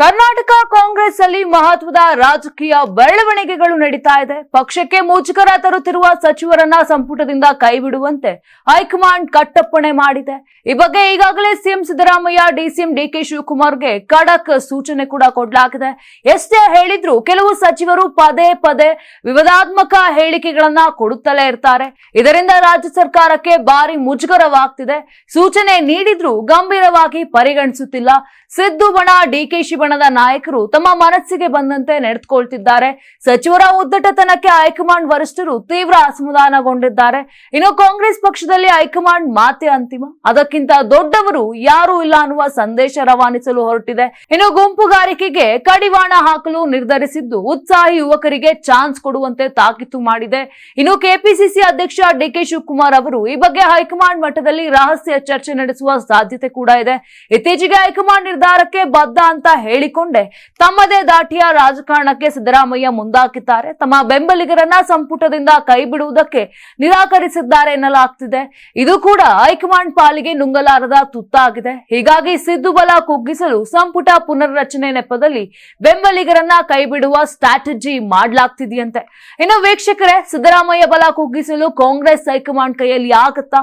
ಕರ್ನಾಟಕ ಕಾಂಗ್ರೆಸ್ ಅಲ್ಲಿ ಮಹತ್ವದ ರಾಜಕೀಯ ಬೆಳವಣಿಗೆಗಳು ನಡೀತಾ ಇದೆ. ಪಕ್ಷಕ್ಕೆ ಮುಜುಗರ ತರುತ್ತಿರುವ ಸಚಿವರನ್ನ ಸಂಪುಟದಿಂದ ಕೈಬಿಡುವಂತೆ ಹೈಕಮಾಂಡ್ ಕಟ್ಟಪ್ಪಣೆ ಮಾಡಿದೆ. ಈ ಬಗ್ಗೆ ಈಗಾಗಲೇ ಸಿಎಂ ಸಿದ್ದರಾಮಯ್ಯ, ಡಿಸಿಎಂ ಡಿಕೆ ಶಿವಕುಮಾರ್ಗೆ ಖಡಕ್ ಸೂಚನೆ ಕೂಡ ಕೊಡಲಾಗಿದೆ. ಎಷ್ಟೇ ಹೇಳಿದ್ರು ಕೆಲವು ಸಚಿವರು ಪದೇ ಪದೇ ವಿವಾದಾತ್ಮಕ ಹೇಳಿಕೆಗಳನ್ನ ಕೊಡುತ್ತಲೇ ಇರ್ತಾರೆ. ಇದರಿಂದ ರಾಜ್ಯ ಸರ್ಕಾರಕ್ಕೆ ಭಾರಿ ಮುಜುಗರವಾಗ್ತಿದೆ. ಸೂಚನೆ ನೀಡಿದ್ರೂ ಗಂಭೀರವಾಗಿ ಪರಿಗಣಿಸುತ್ತಿಲ್ಲ. ಸಿದ್ದು ಬಣ ಡಿಕೆಶಿ ಬಣದ ನಾಯಕರು ತಮ್ಮ ಮನಸ್ಸಿಗೆ ಬಂದಂತೆ ನಡೆದುಕೊಳ್ತಿದ್ದಾರೆ. ಸಚಿವರ ಉದ್ದಟತನಕ್ಕೆ ಹೈಕಮಾಂಡ್ ವರಿಷ್ಠರು ತೀವ್ರ ಅಸಮಾಧಾನಗೊಂಡಿದ್ದಾರೆ. ಇನ್ನು ಕಾಂಗ್ರೆಸ್ ಪಕ್ಷದಲ್ಲಿ ಹೈಕಮಾಂಡ್ ಮಾತೆ ಅಂತಿಮ. ಅದಕ್ಕಿಂತ ದೊಡ್ಡವರು ಯಾರೂ ಇಲ್ಲ ಅನ್ನುವ ಸಂದೇಶ ರವಾನಿಸಲು ಹೊರಟಿದೆ. ಇನ್ನು ಗುಂಪುಗಾರಿಕೆಗೆ ಕಡಿವಾಣ ಹಾಕಲು ನಿರ್ಧರಿಸಿದ್ದು ಉತ್ಸಾಹಿ ಯುವಕರಿಗೆ ಚಾನ್ಸ್ ಕೊಡುವಂತೆ ತಾಕೀತು ಮಾಡಿದೆ. ಇನ್ನು ಕೆಪಿಸಿಸಿ ಅಧ್ಯಕ್ಷ ಡಿಕೆ ಶಿವಕುಮಾರ್ ಅವರು ಈ ಬಗ್ಗೆ ಹೈಕಮಾಂಡ್ ಮಟ್ಟದಲ್ಲಿ ರಹಸ್ಯ ಚರ್ಚೆ ನಡೆಸುವ ಸಾಧ್ಯತೆ ಕೂಡ ಇದೆ. ಇತ್ತೀಚೆಗೆ ಹೈಕಮಾಂಡ್ ನಿರ್ಧಾರಕ್ಕೆ ಬದ್ಧ ಅಂತ ಹೇಳಿಕೊಂಡೆ. ತಮ್ಮದೇ ದಾಟಿಯ ರಾಜಕಾರಣಕ್ಕೆ ಸಿದ್ದರಾಮಯ್ಯ ಮುಂದಾಕಿದ್ದಾರೆ. ತಮ್ಮ ಬೆಂಬಲಿಗರನ್ನ ಸಂಪುಟದಿಂದ ಕೈ ಬಿಡುವುದಕ್ಕೆ ನಿರಾಕರಿಸಿದ್ದಾರೆ ಎನ್ನಲಾಗ್ತಿದೆ. ಇದು ಕೂಡ ಹೈಕಮಾಂಡ್ ಪಾಲಿಗೆ ನುಂಗಲಾರದ ತುತ್ತಾಗಿದೆ. ಹೀಗಾಗಿ ಸಿದ್ದು ಬಲ ಕುಗ್ಗಿಸಲು ಸಂಪುಟ ಪುನರ್ರಚನೆ ನೆಪದಲ್ಲಿ ಬೆಂಬಲಿಗರನ್ನ ಕೈಬಿಡುವ ಸ್ಟ್ರಾಟಜಿ ಮಾಡ್ಲಾಗ್ತಿದೆಯಂತೆ. ಇನ್ನು ವೀಕ್ಷಕರೇ, ಸಿದ್ದರಾಮಯ್ಯ ಬಲ ಕುಗ್ಗಿಸಲು ಕಾಂಗ್ರೆಸ್ ಹೈಕಮಾಂಡ್ ಕೈಯಲ್ಲಿ ಆಗತ್ತಾ?